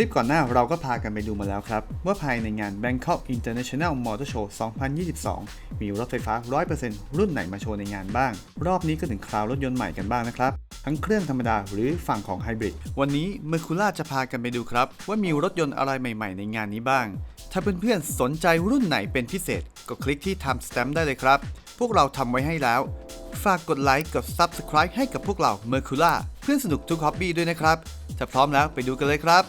ลิปก่อนหน้าเราก็พากันไปดูมาแล้วครับ ว่าภายในงาน Bangkok International Motor Show 2022 มีรถไฟฟ้า 100%รุ่นไหนมาโชว์ในงานบ้าง รอบนี้ก็ถึงคราวรถยนต์ใหม่กันบ้างนะครับ ทั้งเครื่องธรรมดาหรือฝั่งของไฮบริดวันนี้เมอร์คูล่าจะพากันไปดูครับ ว่ามีรถยนต์อะไรใหม่ ๆ ในงานนี้บ้าง ถ้าเพื่อนๆสนใจรุ่นไหนเป็นพิเศษ ก็คลิกที่ทำส t ตม p ได้เลยครับ พวกเราทำไว้ให้แล้ว ฝากกดไลค์กด Subscribe ให้กับพวกเรา Mercula เพื่อนสนุกทุกฮอบบี้ด้วยนะครับ ถ้าพร้อมแล้วไปดูกันเลยครับ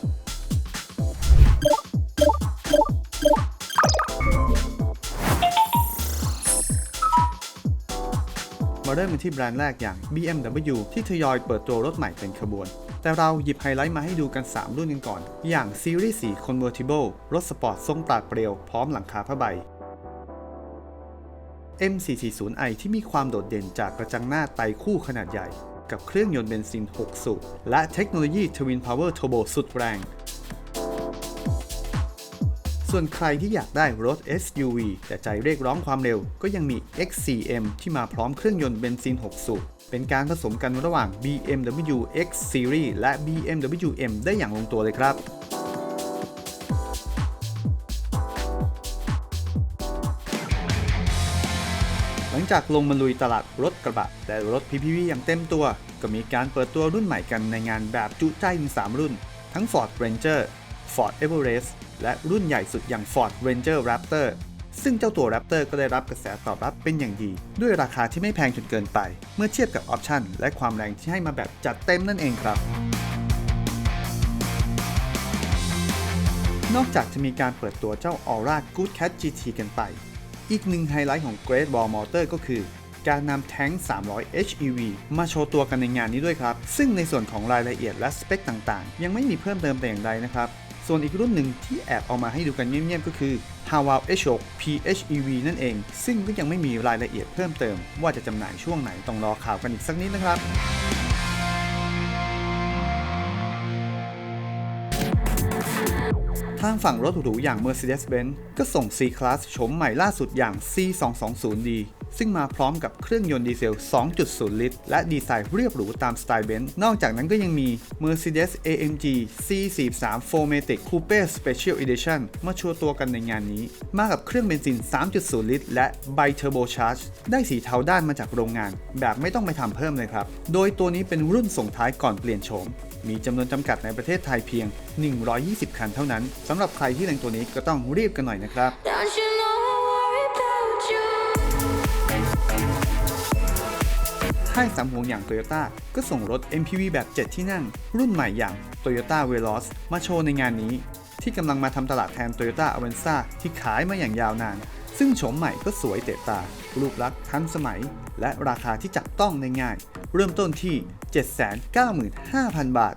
มาเริ่มกันที่แบรนด์แรกอย่าง BMW ที่ทยอยเปิดตัวรถใหม่เป็นขบวน แต่เราหยิบไฮไลท์มาให้ดูกัน 3 รุ่นกันก่อน อย่าง Series 4 Convertible รถสปอร์ตทรงปราดเปรียวพร้อมหลังคาผ้าใบ M440i ที่มีความโดดเด่นจากกระจังหน้าไตคู่ขนาดใหญ่ กับเครื่องยนต์เบนซิน 6 สูบและเทคโนโลยี Twin Power Turbo สุดแรง ส่วนใครที่อยากได้รถ SUV แต่ใจเรียกร้องความเร็ว ก็ยังมี X4M ที่มาพร้อมเครื่องยนต์เบนซิน 6 สูบเป็นการผสมกันระหว่าง BMW X Series และ BMW M ได้อย่างลงตัวเลยครับหลังจากลงมาลุยตลาดรถกระบะ และรถ PPV อย่างเต็มตัว ก็มีการเปิดตัวรุ่นใหม่กันในงานแบบจุใจถึง3รุ่น ทั้ง Ford Ranger Ford Everest และรุ่นใหญ่สุดอย่าง Ford Ranger Raptor ซึ่งเจ้าตัว Raptor ก็ได้รับกระแสตอบรับเป็นอย่างดี ด้วยราคาที่ไม่แพงจนเกินไป เมื่อเทียบกับออปชันและความแรงที่ให้มาแบบจัดเต็มนั่นเองครับ นอกจากจะมีการเปิดตัวเจ้า Aura Good Cat GT กันไป อีกหนึ่งไฮไลท์ของ Great Wall Motor ก็คือการนำแท้ง 300 HEV มาโชว์ตัวกันในงานนี้ด้วยครับ ซึ่งในส่วนของรายละเอียดและสเปคต่างๆ ยังไม่มีเพิ่มเติมแต่อย่างใดนะครับ ส่วนอีกรุ่นหนึ่งที่แอบเอามาให้ดูกันเงียบๆก็คือ h a w a l H6 PHEV นั่นเอง ซึ่งก็ยังไม่มีรายละเอียดเพิ่มเติม ว่าจะจำหน่ายช่วงไหนต้องรอข่าวกันอีกสักนิดนะครับทางฝั่งรถหรูอย่าง Mercedes-Benz ก็ส่ง C-Class โฉมใหม่ล่าสุดอย่าง C220D ซึ่งมาพร้อมกับเครื่องยนต์ดีเซล 2.0 ลิตร และดีไซน์เรียบหรูตามสไตล์เบนซ์นอกจากนั้นก็ยังมี Mercedes AMG C43 4MATIC Coupe Special Edition มาโชว์ตัวกันในงานนี้ มากับเครื่องเบนซิน 3.0 ลิตร และ Bi Turbo Charge ได้สีเทาด้านมาจากโรงงาน แบบไม่ต้องไปทำเพิ่มเลยครับ โดยตัวนี้เป็นรุ่นส่งท้ายก่อนเปลี่ยนโฉมมีจำนวนจำกัดในประเทศไทยเพียง 120 คันเท่านั้นสำหรับใครที่เล็งตัวนี้ก็ต้องรีบกันหน่อยนะครับ ค่ายสามหวงอย่าง Toyota ก็ส่งรถ MPV แบบ 7 ที่นั่ง รุ่นใหม่อย่าง Toyota Veloz มาโชว์ในงานนี้ ที่กำลังมาทำตลาดแทน Toyota Avanza ที่ขายมาอย่างยาวนาน ซึ่งโฉมใหม่ก็สวยเตะตา รูปลักษณ์ทันสมัย และราคาที่จับต้องได้ง่าย เริ่มต้นที่ 795,000 บาท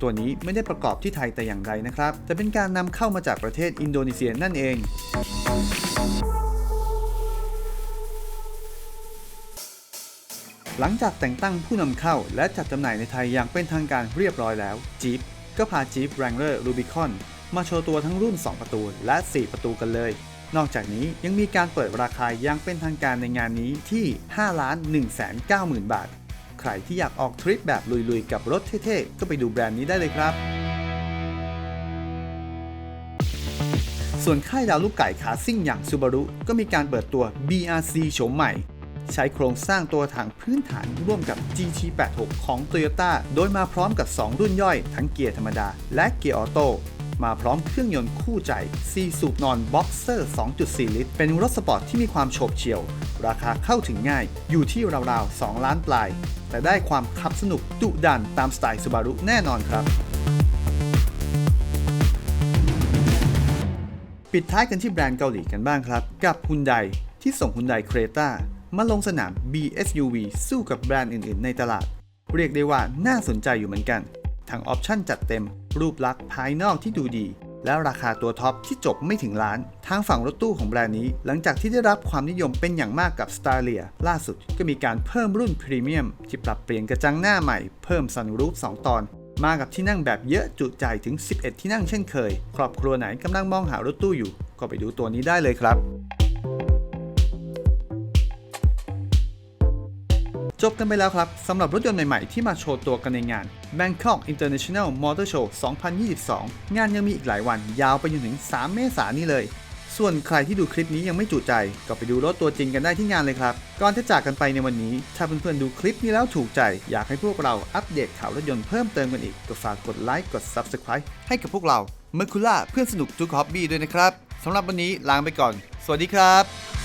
ตัวนี้ไม่ได้ประกอบที่ไทยแต่อย่างใดนะครับ แต่เป็นการนำเข้ามาจากประเทศอินโดนีเซียนั่นเอง หลังจากแต่งตั้งผู้นำเข้าและจัดจำหน่ายในไทยอย่างเป็นทางการเรียบร้อยแล้ว Jeep ก็พา Jeep Wrangler Rubicon มาโชว์ตัวทั้งรุ่น 2 ประตูและ 4 ประตูกันเลย นอกจากนี้ยังมีการเปิดราคาอย่างเป็นทางการในงานนี้ที่ 5 ล้าน1 9 0 0 0 0 บาท ใครที่อยากออกทริปแบบลุยๆ กับรถเท่ๆ ก็ไปดูแบรนด์นี้ได้เลยครับ ส่วนค่ายดาวลูกไก่ขาซิ่งอย่าง Subaru ก็มีการเปิดตัว BRC โฉมใหม่ ใช้โครงสร้างตัวถังพื้นฐานร่วมกับ GT86 ของ Toyota โดยมาพร้อมกับ 2 รุ่นย่อย ทั้งเกียร์ธรรมดา และเกียร์ออโต้มาพร้อมเครื่องยนต์คู่ใจ 4 สูบนอน Boxer 2.4 ลิตร เป็นรถสปอร์ตที่มีความโฉบเฉี่ยว ราคาเข้าถึงง่าย อยู่ที่ราวๆ 2 ล้านปลาย แต่ได้ความขับสนุกดุดันตามสไตล์ Subaru แน่นอนครับปิดท้ายกันที่แบรนด์เกาหลีกันบ้างครับ กับฮุนไดที่ส่งฮุนไดเครตา มาลงสนาม BSUV สู้กับแบรนด์อื่นๆ ในตลาด เรียกได้ว่าน่าสนใจอยู่เหมือนกัน ทั้งออปชั่นจัดเต็ม รูปลักษณ์ภายนอกที่ดูดี และราคาตัวท็อปที่จบไม่ถึงล้าน ทางฝั่งรถตู้ของแบรนด์นี้ หลังจากที่ได้รับความนิยมเป็นอย่างมากกับ s t a r l i a ล่าสุดก็มีการเพิ่มรุ่นพรีเมียมที่ปรับเปลี่ยนกระจังหน้าใหม่เพิ่มซันรูฟ2ตอนมากับที่นั่งแบบเยอะจุใจถึง 11 ที่นั่งเช่นเคย ครอบครัวไหนกำลังมองหารถตู้อยู่ ก็ไปดูตัวนี้ได้เลยครับ จบกันไปแล้วครับสำหรับรถยนต์ใหม่ๆที่มาโชว์ตัวกันในงาน Bangkok International Motor Show 2022 งานยังมีอีกหลายวันยาวไปจนถึง 3 เมษายนนี้เลย ส่วนใครที่ดูคลิปนี้ยังไม่จุใจ ก็ไปดูรถตัวจริงกันได้ที่งานเลยครับ ก่อนจะจากกันไปในวันนี้ ถ้าเพื่อนๆดูคลิปนี้แล้วถูกใจ อยากให้พวกเราอัปเดตข่าวรถยนต์เพิ่มเติมกันอีกก็ฝากกดไลค์กด Subscribe ให้กับพวกเราเมอร์คูล่าเพื่อนสนุกทุกฮอบบี้ด้วยนะครับสำหรับวันนี้ลาไปก่อน สวัสดีครับ